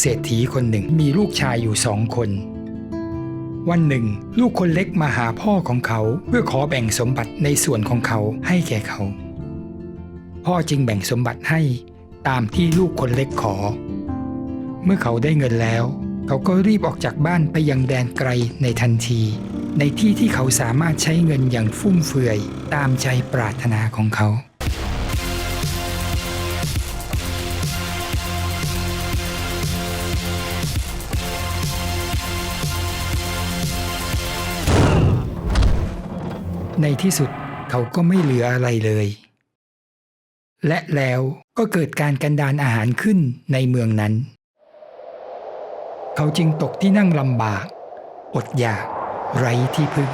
เศรษฐีคนหนึ่งมีลูกชายอยู่สองคน วันหนึ่ง ลูกคนเล็กมาหาพ่อของเขาเพื่อขอแบ่งสมบัติในส่วนของเขาให้แก่เขา พ่อจึงแบ่งสมบัติให้ตามที่ลูกคนเล็กขอ เมื่อเขาได้เงินแล้ว เขาก็รีบออกจากบ้านไปยังแดนไกลในทันที ในที่ที่เขาสามารถใช้เงินอย่างฟุ่มเฟือยตามใจปรารถนาของเขา ในที่สุดเขาก็ไม่เหลืออะไรเลย และแล้วก็เกิดการกันดานอาหารขึ้นในเมืองนั้น เขาจึงตกที่นั่งลำบาก อดอยากไร้ที่พึ่ง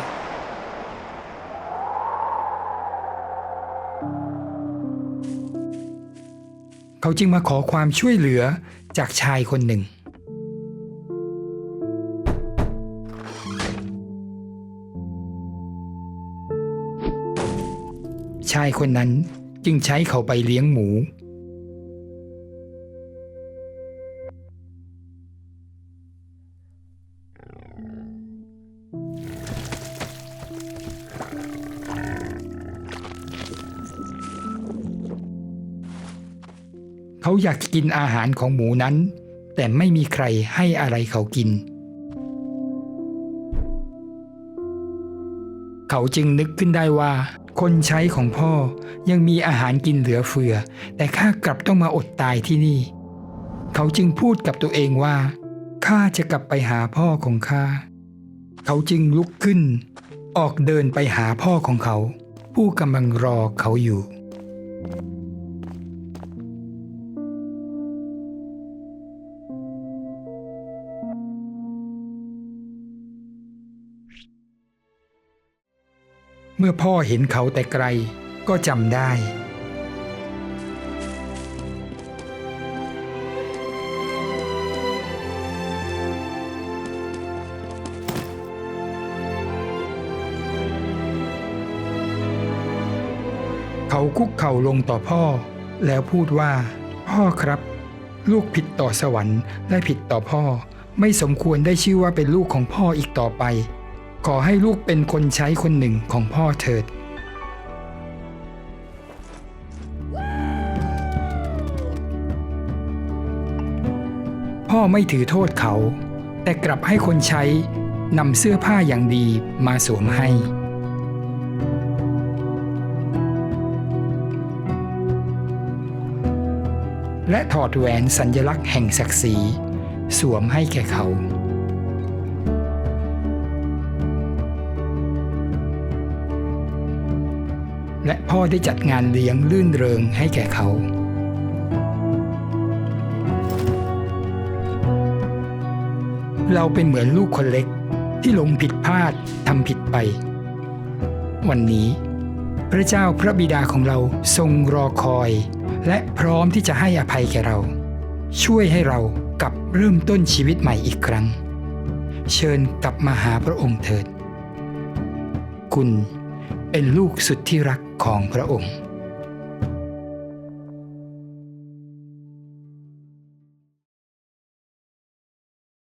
เขาจึงมาขอความช่วยเหลือจากชายคนหนึ่ง ชายคนนั้นจึงใช้เขาไปเลี้ยงหมู เขาอยากกินอาหารของหมูนั้น แต่ไม่มีใครให้อะไรเขากิน เขาจึงนึกขึ้นได้ว่า คนใช้ของพ่อยังมีอาหารกินเหลือเฟือ แต่ข้ากลับต้องมาอดตายที่นี่ เขาจึงพูดกับตัวเองว่าข้าจะกลับไปหาพ่อของข้า เขาจึงลุกขึ้น ออกเดินไปหาพ่อของเขา ผู้กำลังรอเขาอยู่ เมื่อพ่อเห็นเขาแต่ไกลก็จำได้ เขาคุกเข่าลงต่อพ่อ แล้วพูดว่า พ่อครับ ลูกผิดต่อสวรรค์และผิดต่อพ่อ ไม่สมควรได้ชื่อว่าเป็นลูกของพ่ออีกต่อไป ขอให้ลูกเป็นคนใช้คนหนึ่งของพ่อเถิด พ่อไม่ถือโทษเขา แต่กลับให้คนใช้นำเสื้อผ้าอย่างดีมาสวมให้ และถอดแหวนสัญลักษณ์แห่งศักดิ์ศรีสวมให้แก่เขา และพ่อได้จัดงานเลี้ยงลื่นเริงให้แก่เขา เราเป็นเหมือนลูกคนเล็กที่หลงผิดพลาดทำผิดไป วันนี้ พระเจ้าพระบิดาของเราทรงรอคอย และพร้อมที่จะให้อภัยแก่เรา ช่วยให้เรากลับเริ่มต้นชีวิตใหม่อีกครั้ง เชิญกลับมาหาพระองค์เถิด คุณเป็นลูกสุดที่รัก ของพระองค์